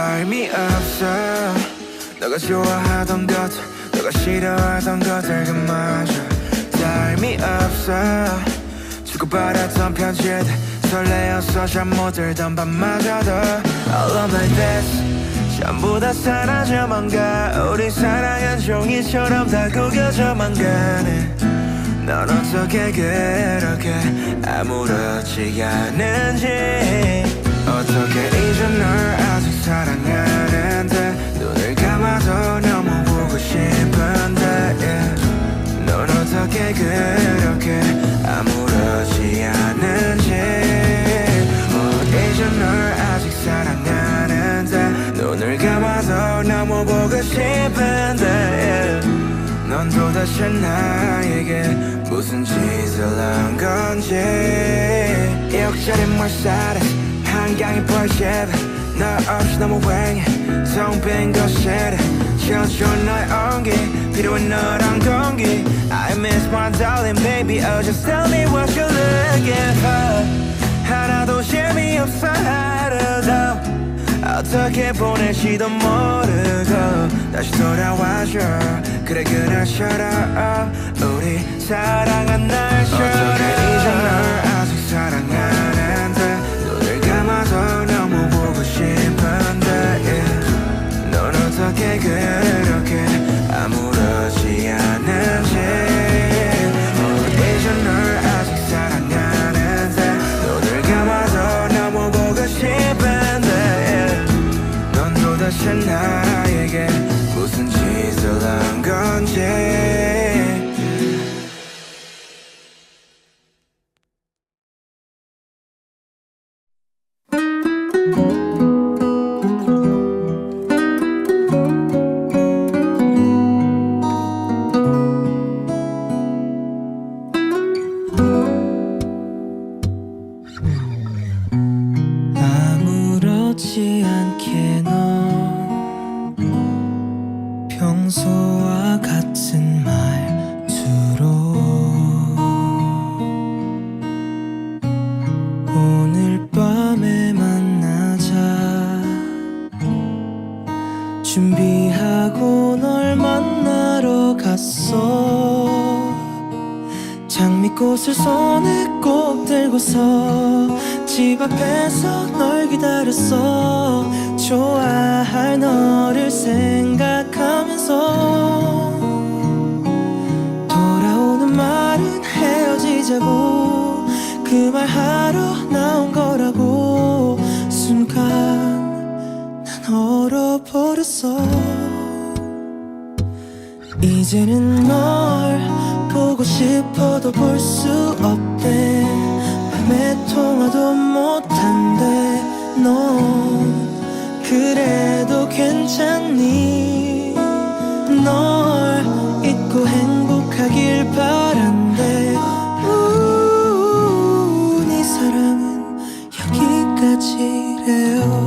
닮이 없어 너가 좋아하던 것 너가 싫어하던 것들 그마저 닮이 없어 주고 받았던 편지들 설레어서 잠못 들던 밤마저도 All of my days 전부 다 사라져만 가. 우리 사랑은 종이처럼 다 구겨져만 가네. 넌 어떻게 그렇게 아무렇지 않은지 어떻게 이제 널 아직 사랑하는데 눈을 감아도 너무 보고 싶은데 yeah. 넌 어떻게 그렇게 아무렇지 않은지 어, 이제 널 아직 사랑하는데 눈을 감아도 너무 보고 싶은데 yeah. 넌 도대체 나에게 무슨 짓을 한 건지 이억짜리 물살에 한강이 벌집 너 없이 너무 휑해 성빈 거실에 지어준 너의 온기 필요한 너랑 공기 I miss my darling baby. Oh just tell me what you're looking for. 하나도 재미없어 하루도 어떻게 보낼지도 모르고 다시 돌아와줘 그래 그날처럼 우리 사랑한 날처럼 아무렇지 않게 넌 평소와 같은 말투로 오늘 밤에 만나자. 준비하고 널 만나러 갔어. 장미꽃을 손에 꼭 들고서 집 앞에서 널 기다렸어. 좋아할 너를 생각하면서 돌아오는 말은 헤어지자고. 그 말 하러 나온 거라고. 순간 난 얼어버렸어. 이제는 널 보고 싶어도 볼 수 없대 밤에 통화도 못한대 넌 그래도 괜찮니? 널 잊고 행복하길 바란대. 우, 네 사랑은 여기까지래요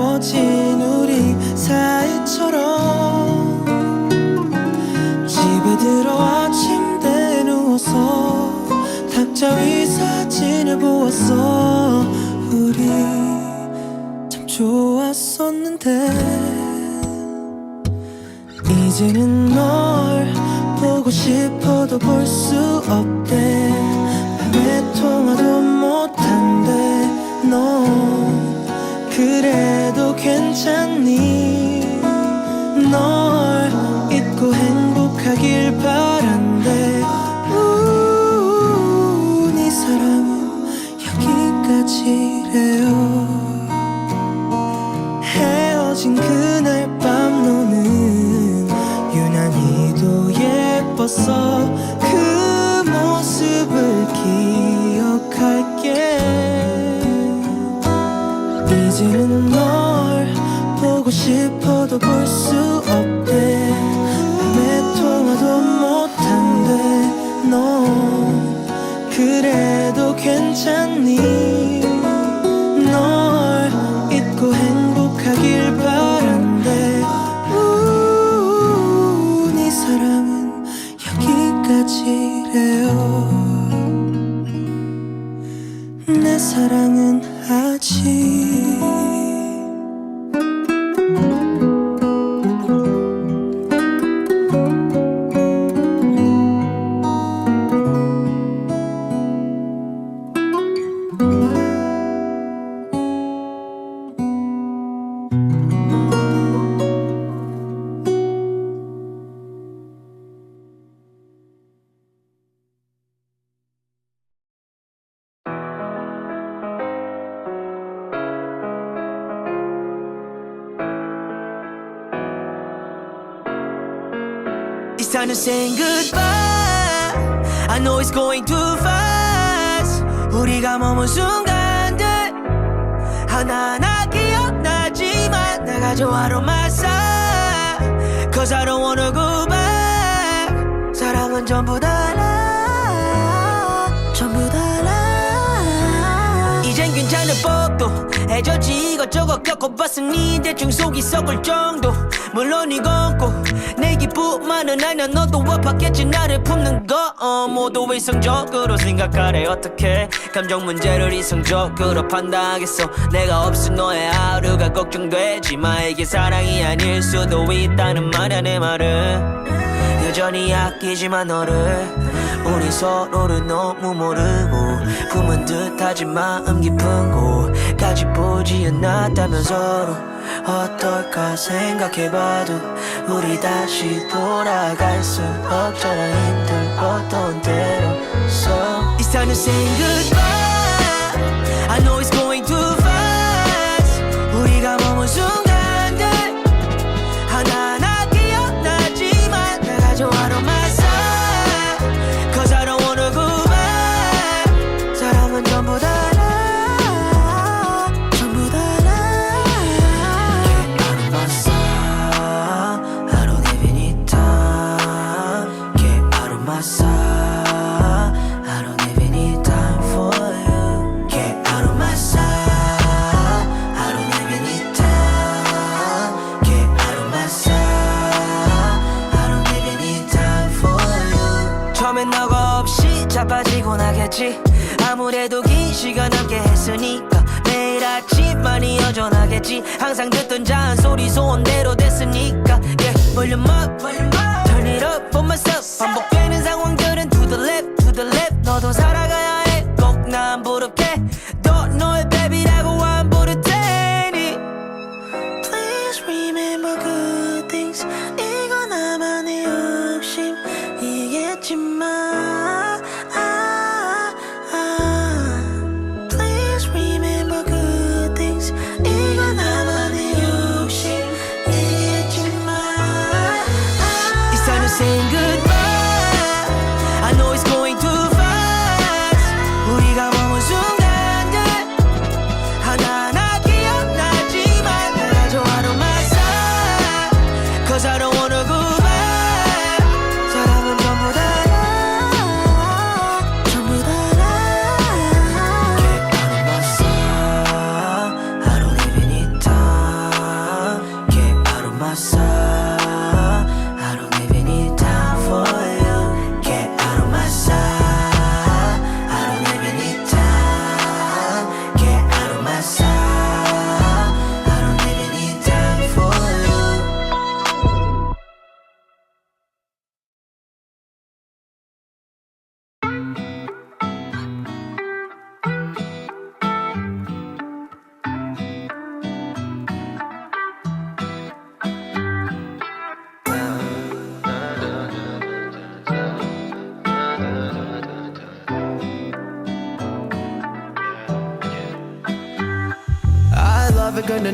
차가워진 우리 사이처럼 집에 들어와 침대에 누워서 탁자 위 사진을 보았어. 우리 참 좋았었는데 이제는 널 보고 싶어도 볼 수 없대. 밤에 통화도 못한대 넌 그래도 괜찮니? 널 잊고 행복하길 바란대. 우, 네 사랑은 여기까지래요. 헤어진 그날 밤 너는 유난히도 예뻤어. 그 모습을 기 이제는 널 보고 싶어도 볼 수 없 to say goodbye. I know it's going too fast. 우리가 머문 순간들 하나하나 기억나지만 내가 좋아로 마사. Cause I don't wanna go back. 사랑은 전부 달 해졌지. 이것저것 겪어봤으니 대충 속이 썩을 정도. 물론 이건 꼭내 기쁨만은 아냐 너도 아팠겠지. 나를 품는 거 어, 모두 이성적으로 생각하래. 어떻게 감정 문제를 이성적으로 판단하겠어? 내가 없은 너의 하루가 걱정되지만 이게 사랑이 아닐 수도 있다는 말야 내 말은. 여전히 아끼지만 너를 우리 서로를 너무 모르고 품은 듯하지 마음 깊은 곳까지 보지 않았다면 서로 어떨까 생각해봐도 우리 다시 돌아갈 수 없잖아. 힘들었던 대로. So It's time to say goodbye. I know it's going 항상 듣던 작은 소리 소원대로 됐으니까 yeah, 볼륨 up, turn it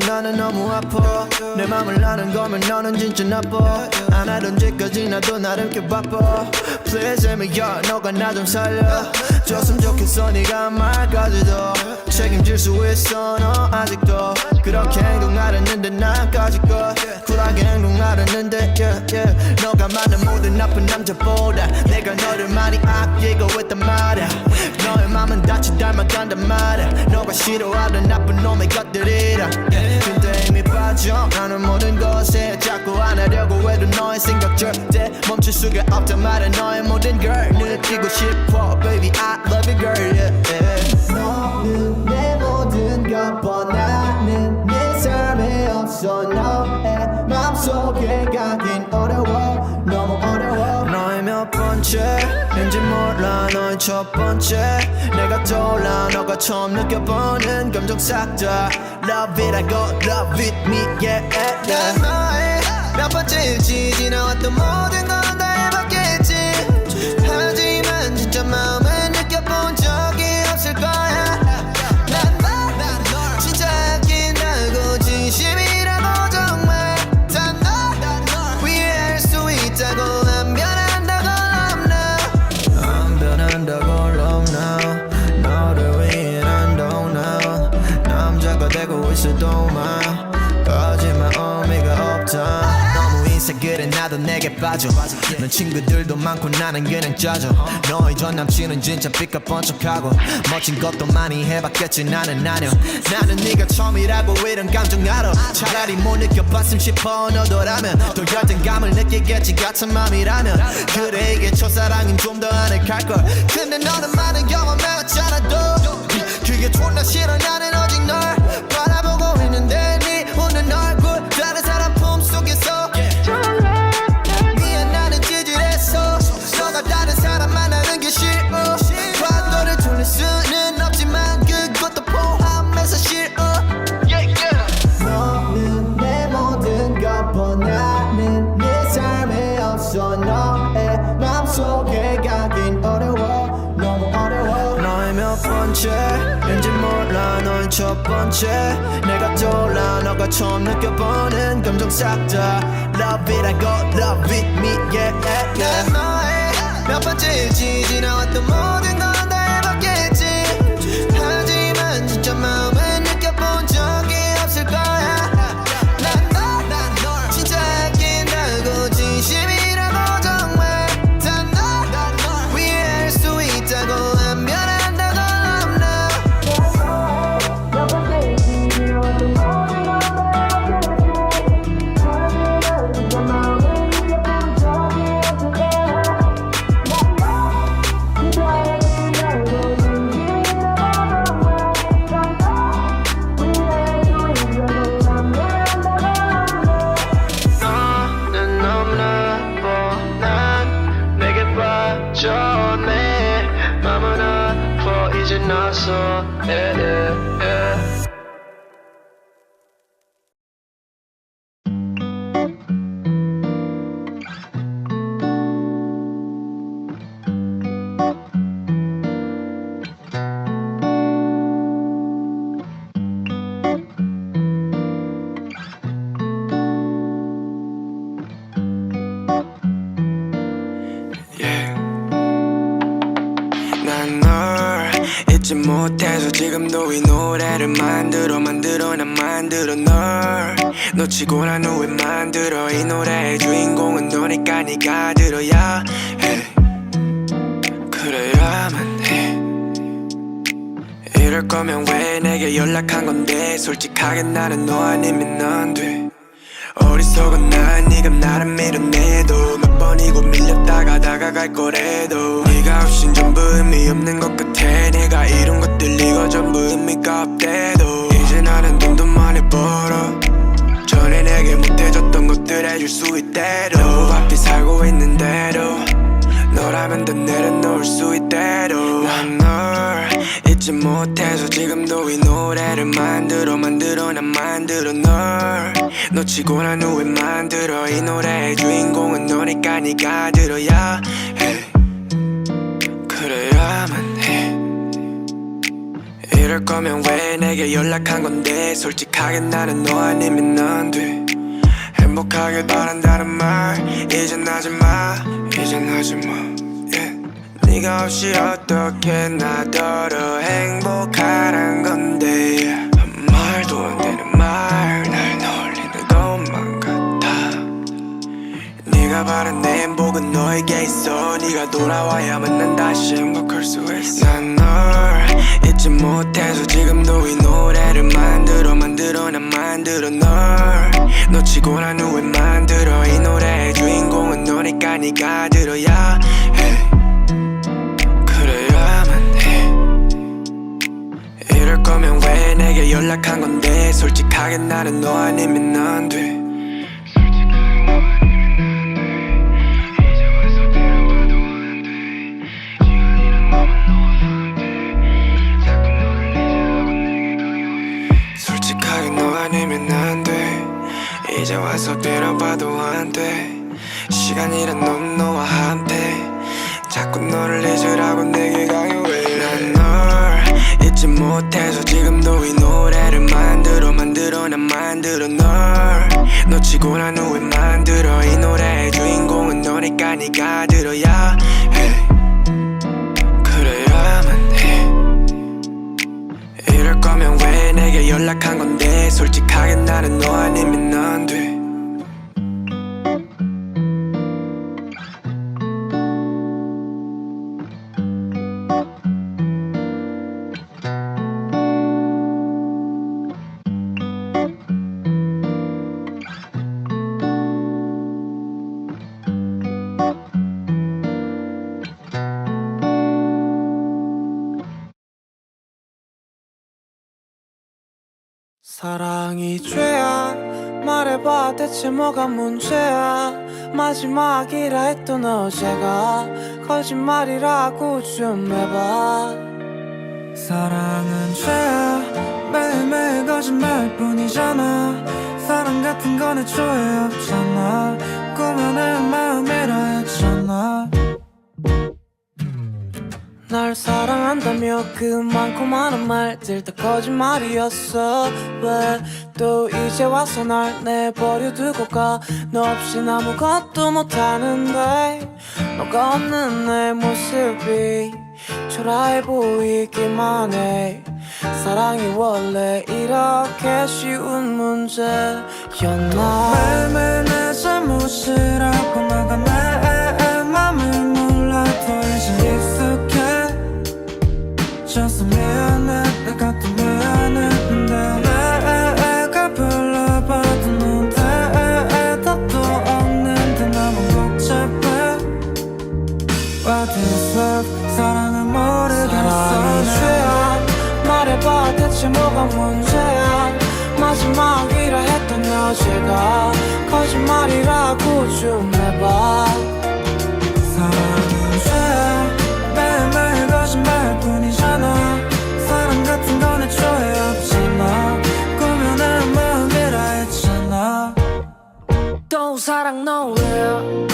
나는 너무 아파 내 맘을 아는 거면 너는 진짜 나빠. 안 하던 짓까지 나도 나름 꽤 바빠. Please let me go 너가 나 좀 살려. 줬으면 좋겠어 네가 한 말까지도. 책임질 수 있어 너 아직도. 그렇게 행동하려는데 난 까짓거 쿨하게 행동하려는데 yeah, yeah. 너가 많은 모든 나쁜 남자보다 내가 너를 많이 아끼고 있단 말야. 너의 맘은 다치 닮아간단 말야. 너가 싫어하는 나쁜 놈의 것들이라. 근데 이미 빠져 빠져 나는 모든 것에 자꾸 안 하려고 해도 너의 생각 절대 멈출 수가 없단 말야. 너의 모든 걸 느끼고 싶어. Baby I love you girl. Yeah, yeah. 너는 내 모든 것 번째인지 몰라 너의 첫 번째. 내가 떠올라 너가 처음 느껴보는 감정 싹다. Love it I go love it me yeah yeah 난 너의 몇 번째일지 지나왔던 모든 건 빠져. 넌 친구들도 많고 나는 그냥 짜져. 너의 전 남친은 진짜 삐까뻔쩍하고 멋진 것도 많이 해봤겠지 나는 아니야. 나는 네가 처음이라고 이런 감정 알아. 차라리 못 느껴봤음 싶어 너더라면. 또 열등감을 느끼겠지 같은 맘이라면. 그래 이게 첫사랑은 좀 더 아늑할걸. 근데 너는 많은 경험해왔잖아 또 그게 존나 싫어 나는 오직 널 첫 번째 내가 떠올라 너가 처음 느껴보는 감정 싹다 Love it I go love it me yeah yeah 난 너의 몇 번째일지 지나왔던 모든 건다 아파 이제 나서 yeah, yeah, yeah. 난 후에 만들어 이 노래의 주인공은 너니까 네가 들어야 해. 그래야만 해. 이럴 거면 왜 내게 연락한 건데? 솔직하게 나는 너 아니면 안돼. 어리석은 난 네가 나를 밀어내도 몇 번이고 밀렸다가 다가갈 거래도 네가 없인 전부 의미 없는 것 같아. 내가 이룬 것들 이거 전부 의미가 없대도. 이제 나는 돈도 많이 벌어 전에 내게 못해줬던 것들 해줄 수 있대로. 너 앞이 살고 있는 대로. 너라면 더 내려놓을 수 있대로. 난널 잊지 못해서 지금도 이 노래를 만들어 만들어 난 만들어. 널 놓치고 난 후에 만들어. 이 노래의 주인공은 너니까 네가 들어야 해 이럴 거면 왜 내게 연락한 건데? 솔직하게 나는 너 아니면 안돼. 행복하길 바란다는 말 이젠 하지마 이젠 하지마. yeah. 네가 없이 어떻게 나더러 행복하란 건데? 말도 안 바란 내 행복은 너에게 있어. 네가 돌아와야만 난 다시 행복할 수 있어. 난 널 잊지 못해서 지금도 이 노래를 만들어 만들어 난 만들어 널 놓치고 난 후에 만들어. 이 노래의 주인공은 너니까 네가 들어야 해. 그래야만 해. 이럴 거면 왜 내게 연락한 건데? 솔직하게 나는 너 아니면 안돼 대체 뭐가 문제야? 마지막이라 했던 어제가 거짓말이라고 좀 해봐. 사랑은 죄야. 매일매일 거짓말뿐이잖아. 사랑 같은 건 애초에 없잖아. 꾸며낸 마음이라 했잖아 날 사랑한다며 그 많고 많은 말들 다 거짓말이었어. 왜? 또 이제 와서 날 내버려 두고 가. 너 없인 아무것도 못하는데 너가 없는 내 모습이 초라해 보이기만 해. 사랑이 원래 이렇게 쉬운 문제였나? 매일매일 내 잘못이라고 너가 내 사랑은 모르겠어. 죄야 말해봐. 대체 뭐가 문제야? 마지막이라 했던 여제가 거짓말이라고 좀 해봐 또 사랑 노래.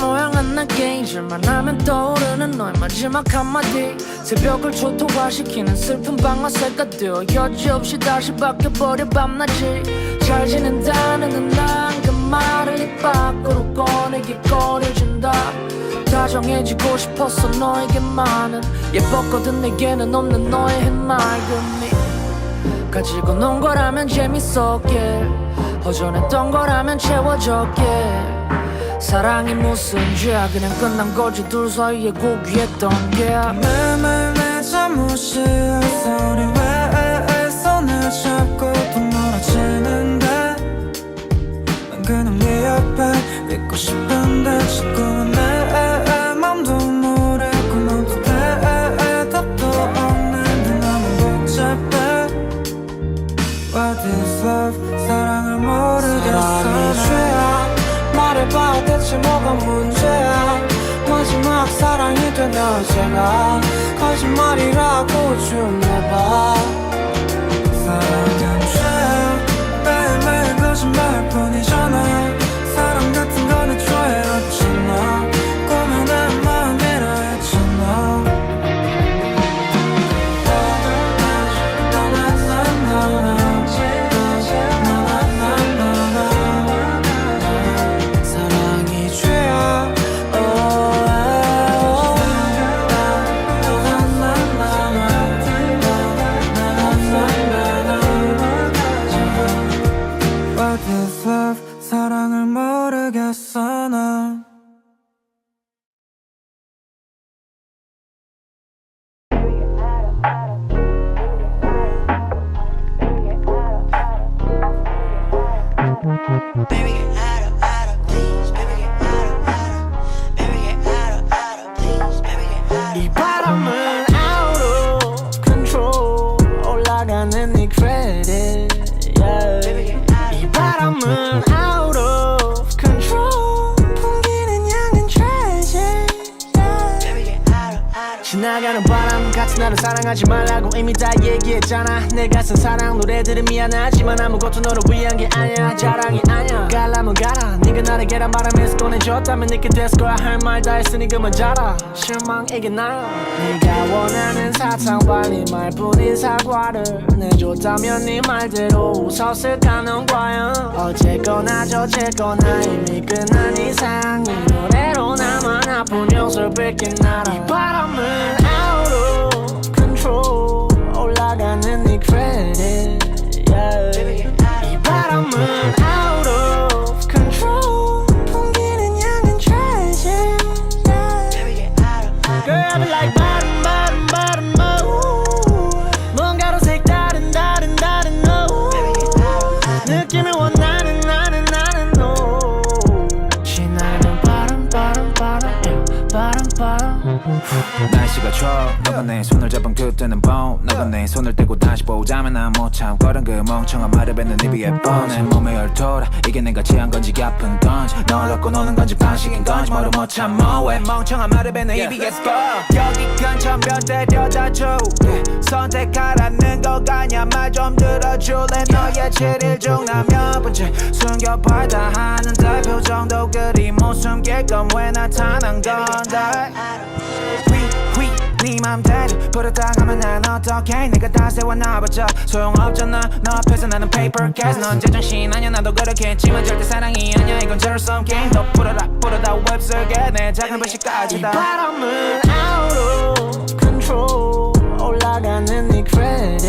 모양은 난 게임질만 하면 떠오르는 너의 마지막 한마디. 새벽을 초토화시키는 슬픈 방아쇠가 되어 여지없이 다시 바뀌어버려 밤낮이. 잘 지낸다는 난그 말을 입 밖으로 꺼내기 꺼려진다. 다정해지고 싶었어 너에게만은 예뻤거든 내게는 없는 너의 해맑음이. 가지고 논 거라면 재밌었길 허전했던 거라면 채워졌길. 사랑이 무슨 죄야? 그냥 끝난 거지. 둘 사이에 고귀했던 게. 매일매일 내 잘못이었어 우리 왜 손을 잡고 또 멀어지는데. 난 그냥 네 옆에 있고 싶은데 자꾸 된 어제가 거짓말이라고 좀 해봐. 사랑은 죄야 매일매일 거짓말뿐이잖 이 바람은 out of control 풍기는 양은 treasure yeah. 지나가는 바람 같이 나를 사랑하지 말라고 이미 다 얘기했잖아. 내가 쓴 사랑 노래들은 미안하지만 아무것도 너를 위한 게 아니야. 자랑이 아니야. 갈라면 가라 네가 나를 계란 바람에서 꺼내줬다면 네게 됐을 거야. 할 말 다 했으니 그만 자라. 실망이게 나야 네가 원하는 사탕 빨리 말뿐인 사과를 내줬다면 네 말대로 웃었을까는 과연 어쨌거나 저쨌거나 이미 끝난 이상 이 노래로 나만 아픈 용서를 뺏긴 나라. 이 바람은 날씨가 추워. 너가 내 손을 잡은 그때는 봄 너가 내 손을 떼고 다시 보자면 난못 참거든. 그 멍청한 말을 뱉는 입이 뻔해. 몸에 혈돌아 이게 내가 취한 건지 아픈 건지. 널 갖고 노는 건지 방식인 건지. 뭐를 못 참어 왜 멍청한 말을 뱉는 입이 go 여기 근처 몇대 데려다줘. 선택하라는 것 아냐 말 좀 들어줄래? 너의 7일 중나몇 번째 숨겨봐다 하는데 표정도 그리 못 숨길 건 왜 나타난 건데 네 맘대로 부르다 가면 난 어떡해? 내가 다 세워놔봤자 소용없잖아. 너 앞에서 나는 paper case 넌 제정신 아니야 나도 그렇겠지만 절대 사랑이 아니야. 이건 저럴 수 없게. 더 부르라 부르다 웹 속에 내 작은 불씨까지 이다 바람은 out of control 올라가는 네 credit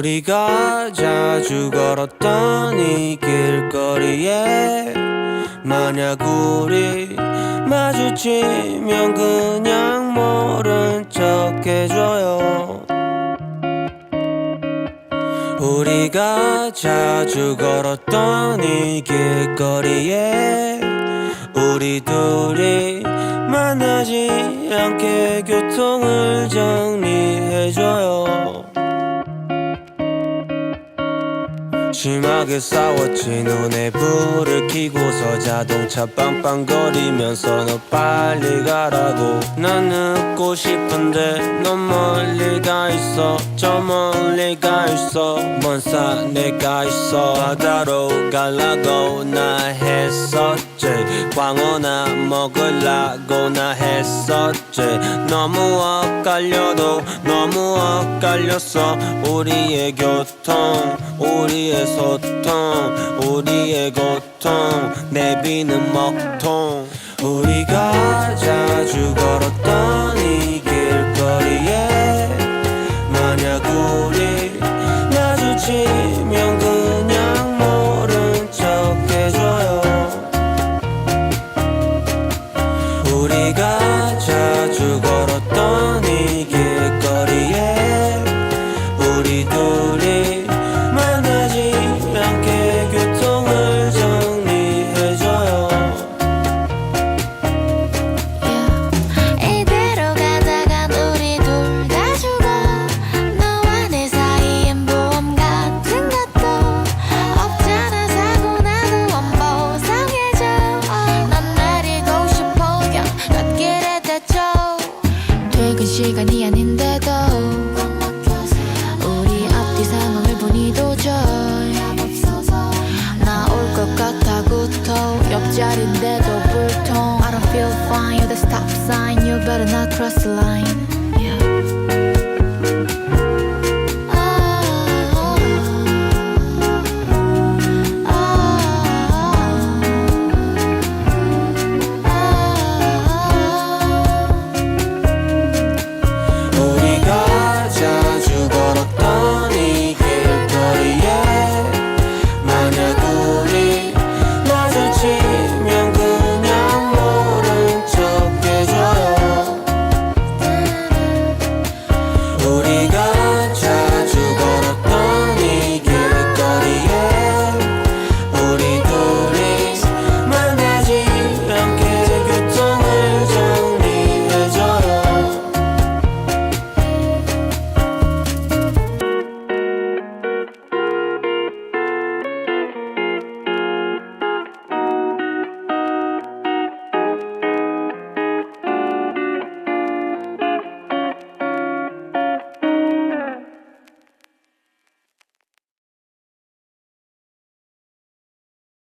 우리가 자주 걸었던 이 길거리에 만약 우리 마주치면 그냥 모른 척 해줘요. 우리가 자주 걸었던 이 길거리에 우리 둘이 만나지 않게 교통을 정리해줘요 심하게 싸웠지. 눈에 불을 켜고서 자동차 빵빵거리면서 너 빨리 가라고. 난 늦고 싶은데 넌 멀리 가 있어. 저 멀리 가 있어. 먼 산에 가 있어. 바다로 가려고 나 했었지. 광어나 먹으려고 나 했었지. 너무 엇갈려도 너무 엇갈렸어. 우리의 교통 우리의 소통 우리의 고통 내비는 먹통. 우리가 자주 걸었